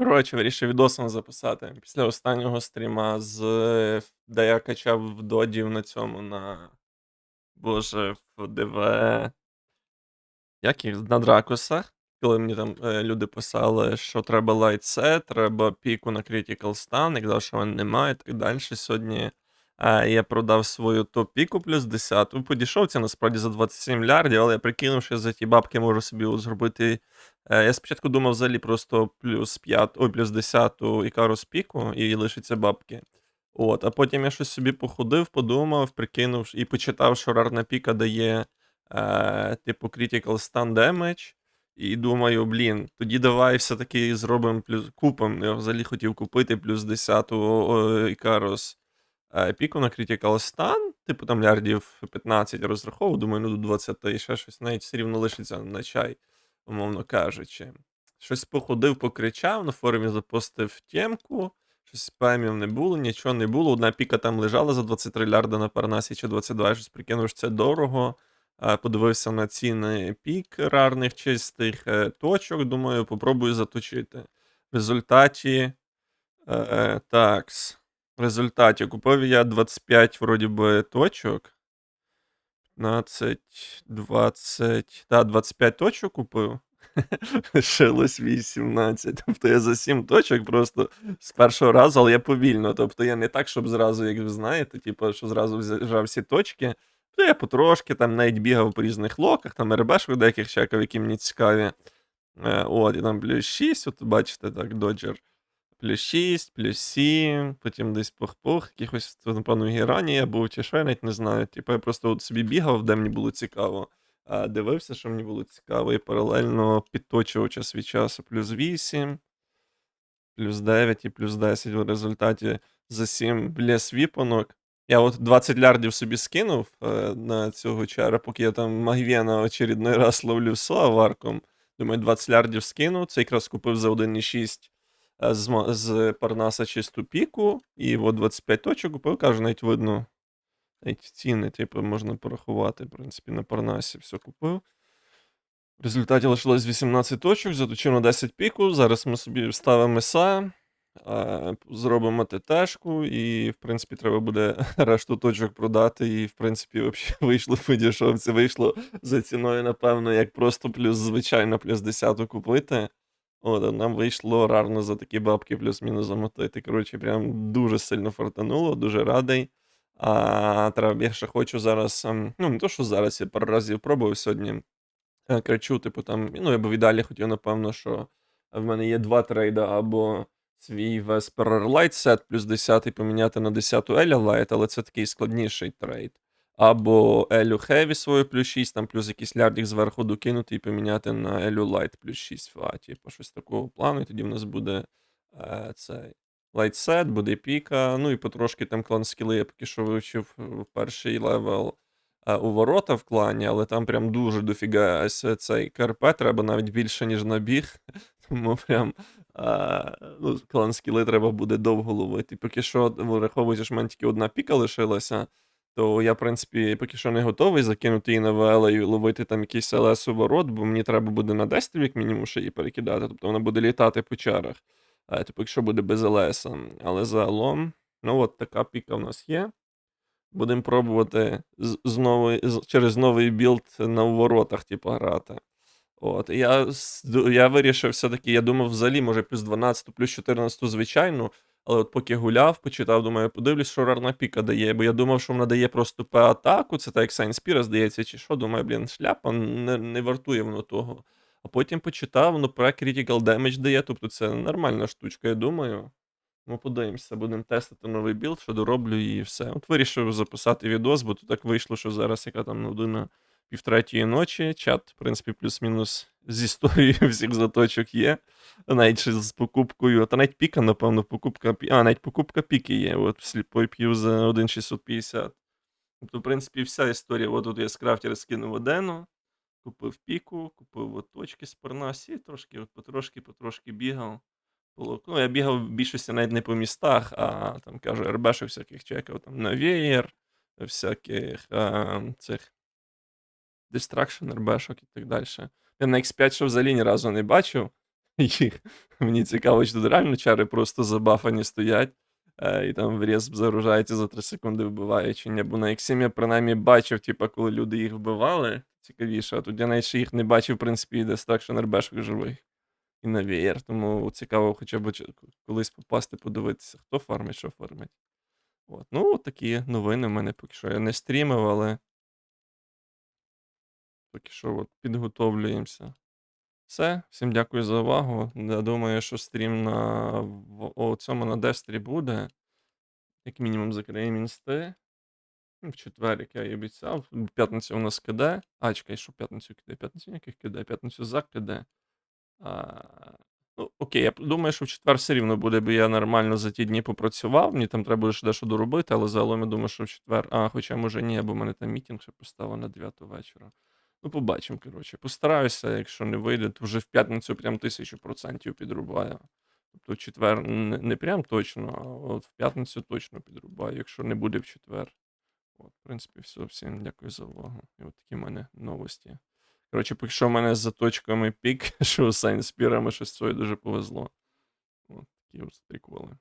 Коротше, вирішив відосом записати. Після останнього стріма, з, де я качав додів на цьому, на. Боже, в ДВ. Як їх? На Дракусах. Коли мені там е, люди писали, що треба лайтсет, треба піку на Critical Stun, я казав, що мене немає, і так далі. Сьогодні е, я продав свою топ-піку плюс 10. Подійшов це насправді за 27 мільярдів, але я прикинув, що за ті бабки можу собі зробити. Е, я спочатку думав взагалі просто плюс 5, ой, плюс 10 Ікарус піку і лишиться бабки. От, а потім я щось собі походив, подумав, прикинув і почитав, що рарна піка дає е, типу Critical Stun Damage. І думаю, блін, тоді давай все-таки зробимо плюс купом. Я взагалі хотів купити плюс 10 Ікарус е, піку на Critical Stun, типу там лярдів 15 розраховував, думаю, ну до 20 і ще щось, навіть все рівно лишиться на чай, умовно кажучи. Щось походив, покричав, на форумі запостив темку, щось спамів не було, нічого не було. Одна піка там лежала за 23 лярда на Парнасі чи 22, я щось прикинув, що це дорого. Е, Подивився на ціни пік рарних чистих е, точок. Думаю, попробую заточити. В результаті. Е, такс. В результаті купив я 25 вроді би точок. 15, 20. Та, 25 точок купив. Лишилось 18. Тобто я за 7 точок просто з першого разу, але я повільно. Тобто я не так, щоб зразу, як ви знаєте, типу, що зразу взяв всі точки. То я потрошки там навіть бігав по різних локах, там РБшок деяких чекав, які мені цікаві. Е, От, і там плюс 6, от бачите, так, доджер. Плюс 6, плюс 7, потім десь пух-пух, якихось, напевно, в Герані я був, чи я навіть не знаю. Типу, я просто от собі бігав, де мені було цікаво, а дивився, що мені було цікаво, і паралельно підточував час від часу плюс 8, плюс 9 і плюс 10 в результаті за 7 блес віпонок. Я от 20 лярдів собі скинув е, на цього чара, поки я там Магвєна очередний раз ловлю со варком. Думаю, 20 лярдів скинув. Це якраз купив за 1,6 е, з, з Парнаса чисту піку. І от 25 точок купив, кажу, навіть видно. Навіть ціни, типу, можна порахувати. В принципі, на Парнасі все купив. В результаті лишилось 18 точок, заточив на 10 піку. Зараз ми собі вставимо МСА, е, зробимо ТТшку, і, в принципі, треба буде решту точок продати. І, в принципі, взагалі вийшло по дешевці. Вийшло за ціною, напевно, як просто плюс, звичайно, плюс 10 купити. От, нам вийшло рарно за такі бабки плюс-мінус замотити. Коротше, прям дуже сильно фартануло, дуже радий. А треба, я ще хочу зараз. ем, Ну, не то, що зараз я пару разів пробував сьогодні. е, Кричу, типу, там, ну, я би в ідеалі хотів, напевно, що в мене є два трейда, або свій Vesper Light Set плюс 10 поміняти на 10 Еля Light, але це такий складніший трейд. Або Елю Heavy свою плюс 6, там плюс якийсь лярдік зверху докинути і поміняти на Елю Light плюс 6 фа, типу, щось такого плану, і тоді в нас буде е, цей лайтсет, буде піка, ну і потрошки там клан скіли я поки що вивчив перший левел е, у ворота в клані, але там прям дуже дофіга цей КРП, треба навіть більше, ніж набіг. Тому прям а, ну, клан скіли треба буде довго ловити. Поки що, враховуючи, що в тільки одна піка лишилася, то я, в принципі, поки що не готовий закинути її на ВЛ і ловити там якийсь ЛС у ворот, бо мені треба буде на 10 як мінімум ще її перекидати, тобто вона буде літати по чарах. А, типу, якщо буде без ЛС. Але загалом, ну от така піка в нас є. Будемо пробувати з, з з, через новий білд на воротах, типу, грати. От, я, я вирішив все-таки, я думав, взагалі, може, плюс 12, плюс 14, звичайно. Але от поки гуляв, почитав, думаю, подивлюсь, що рарна піка дає. Бо я думав, що вона дає просто П-атаку, це так як Сайн Спіра, здається, чи що. Думаю, блін, шляпа не, не вартує воно того. А потім почитав, воно про Critical Damage дає, тобто це нормальна штучка, я думаю. Ну, подивимося, будемо тестити новий білд, що дороблю і все. От вирішив записати відос, бо то так вийшло, що зараз яка там година півтретьої ночі. Чат, в принципі, плюс-мінус з історією всіх заточок є. Навіть ще з покупкою. Та навіть піка, напевно, покупка. А, навіть покупка піки є. От сліпой п'ю за 1,650. Тобто, в принципі, вся історія. От тут я з крафтера скинув одену, купив піку, купив от точки з Парнасі, трошки, от потрошки, потрошки бігав. Ну, я бігав в більшості навіть не по містах, а там кажу, РБшок всяких чекав, там на веєр, всяких а, цих дистракшн РБшок і так далі. Я на X5 ще взагалі ні разу не бачив. їх. Мені цікаво, чи тут реально чари просто забафані стоять, е, і там в респ загружається за 3 секунди вбиває, чи ні. Бо на Ексім я принаймні бачив, типа, коли люди їх вбивали, цікавіше, а тут я навіть ще їх не бачив, в принципі, і так, що живих. І на VR, тому цікаво хоча б колись попасти, подивитися, хто фармить, що фармить. От. Ну, такі новини в мене поки що. Я не стрімив, але поки що от підготовлюємося. Все, всім дякую за увагу. Я думаю, що стрім на о, цьому на Дестрі буде. Як мінімум закриємо інсти. В четвер, як я і обіцяв. П'ятницю у нас КД. А, чекай, що п'ятницю КД? П'ятницю ніяких КД, п'ятницю за КД. А, ну, окей, я думаю, що в четвер все рівно буде, бо я нормально за ті дні попрацював. Мені там треба ще дещо доробити, але загалом я думаю, що в четвер. А, хоча може ні, бо в мене там мітінг ще поставив на 9 вечора. Ну, побачимо, коротше. Постараюся, якщо не вийде, то вже в п'ятницю прям тисячу процентів підрубаю. Тобто в четвер не, не прям точно, а от в п'ятницю точно підрубаю, якщо не буде в четвер. От, в принципі, все. Всім дякую за увагу. І от такі в мене новості. Коротше, поки що в мене з заточками пік, що з сайнспірами щось своє дуже повезло. От такі ось приколи.